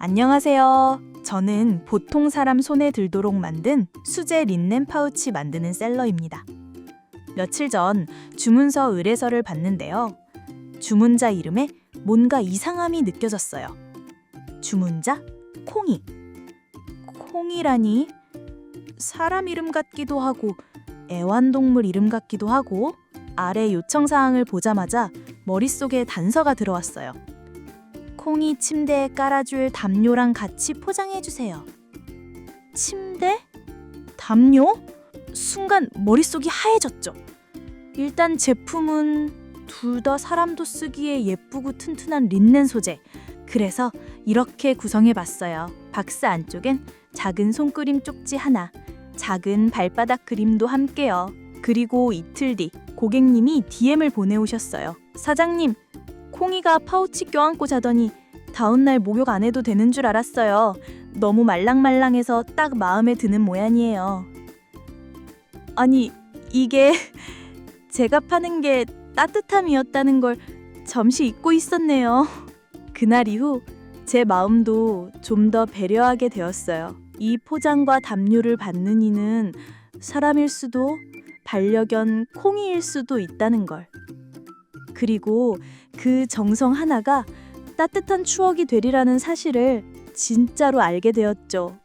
안녕하세요. 저는 보통 사람 손에 들도록 만든 수제 린넨 파우치 만드는 셀러입니다. 며칠 전 주문서 의뢰서를 봤는데요. 주문자 이름에 뭔가 이상함이 느껴졌어요. 주문자 콩이. 콩이라니 사람 이름 같기도 하고 애완동물 이름 같기도 하고 아래 요청 사항을 보자마자 머릿속에 단서가 들어왔어요. 콩이 침대에 깔아줄 담요랑 같이 포장해 주세요. 침대? 담요? 순간 머릿속이 하얘졌죠. 일단 제품은 둘 다 사람도 쓰기에 예쁘고 튼튼한 린넨 소재. 그래서 이렇게 구성해 봤어요. 박스 안쪽엔 작은 손그림 쪽지 하나, 작은 발바닥 그림도 함께요. 그리고 이틀 뒤 고객님이 DM을 보내오셨어요. 사장님, 콩이가 파우치 껴안고 자더니 다음날 목욕 안 해도 되는 줄 알았어요. 너무 말랑말랑해서 딱 마음에 드는 모양이에요. 아니, 이게 제가 파는 게 따뜻함이었다는 걸 잠시 잊고 있었네요. 그날 이후 제 마음도 좀 더 배려하게 되었어요. 이 포장과 담요를 받는 이는 사람일 수도 반려견 콩이일 수도 있다는 걸. 그리고 그 정성 하나가 따뜻한 추억이 되리라는 사실을 진짜로 알게 되었죠.